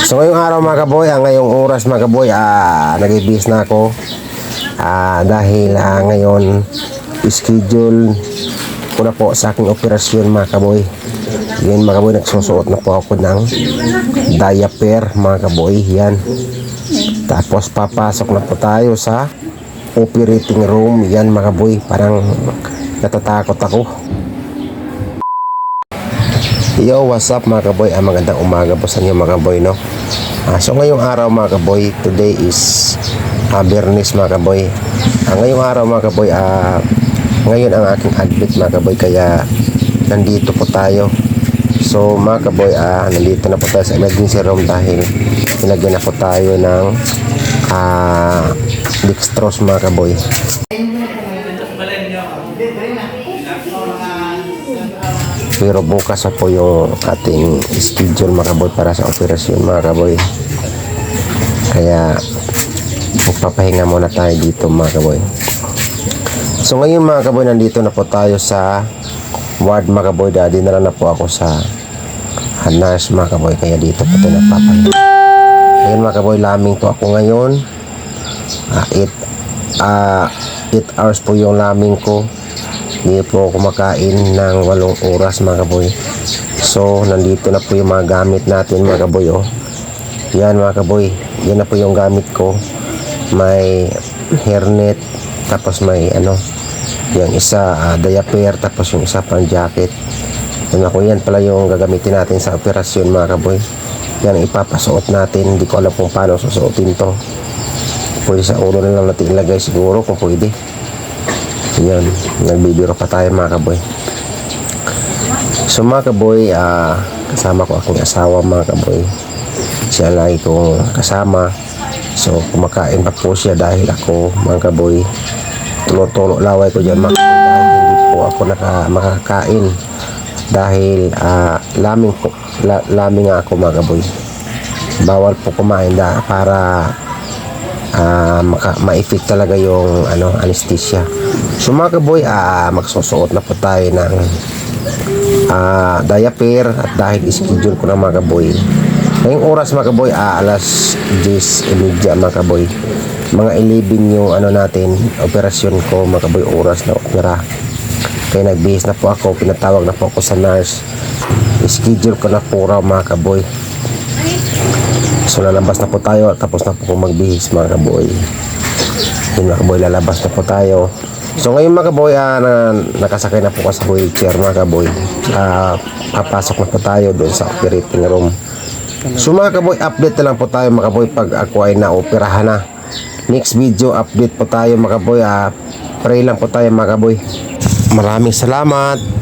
So ngayong araw mga kaboy, ah, ngayong oras mga kaboy, ah, nag-ibis na ako. Ah, dahil ah, ngayon, schedule ko na po sa aking operasyon mga kaboy. Yan mga kaboy, nagsusuot na po ako ng diaper mga kaboy. Yan. Tapos papasok na po tayo sa operating room. Yan mga kaboy, parang natatakot ako. Yo, what's up mga kaboy? Ah, magandang umaga po sa inyo mga kaboy, no? Ah, so ngayong araw mga kaboy, today is ah, mga kaboy. Ah, ngayong araw mga kaboy, ah, ngayon ang aking admit mga kaboy, kaya nandito po tayo. So mga kaboy, ah, nandito na po tayo sa emergency room dahil nilagyan na po tayo ng ah, dextrose mga kaboy. Pero bukas na po yung ating schedule mga kaboy para sa operasyon mga kaboy. Kaya magpapahinga muna tayo dito mga kaboy. So ngayon mga kaboy nandito na po tayo sa ward mga kaboy. Dadi na lang na po ako sa nurse mga kaboy. Kaya dito po tayo nagpapahinga. Ngayon mga kaboy, laming po ako ngayon. 8 ah 8 hours po yung laming ko. Hindi po ako kumakain ng walong oras mga kaboy. So, nandito na po yung mga gamit natin mga kaboy. Oh. Yan mga kaboy. Yan na po yung gamit ko. May hairnet. Tapos may ano. Yung isa ah, diaper. Tapos yung isa pang jacket. Yan ako yan pala yung gagamitin natin sa operasyon mga kaboy. Yan ipapasuot natin. Hindi ko alam kung paano susuotin to. Pwede sa ulo na lang natin ilagay siguro kung pwede. Yan, nagbibiro pa tayo mga kaboy. So mga kaboy, ah, kasama ko aking asawa mga kaboy. Siya lagi kong kasama. So kumakain pa po siya dahil ako mga kaboy. Tulo-tulo laway ko dyan mga kaboy dahil hindi po ako naka, makakain. Dahil ah, laming, po, la, laming ako mga kaboy. Bawal po kumain da, para ah maka, ma-effect talaga yung ano anesthesia. So mga kaboy, ah magsusuot na po tayo ng ah diaper at dahil schedule ko na mga kaboy. Ngayong oras mga kaboy, ah, alas 10.30 mga kaboy. Mga 11 yung ano natin, operasyon ko mga kaboy, oras na opera. Kaya nagbihis na po ako, pinatawag na po ako sa nurse. Schedule ko na po raw mga kaboy. So lalabas na po tayo tapos na po po magbihis mga kaboy. Yun mga kaboy, lalabas na po tayo. So ngayon mga kaboy, ah, na, nakasakay na po ko sa wheelchair mga kaboy. Ah, papasok na po tayo doon sa operating room. So mga kaboy, update na lang po tayo mga kaboy pag ako ay na-operahan na. Next video, update po tayo mga kaboy. Ah, pray lang po tayo mga kaboy. Maraming salamat.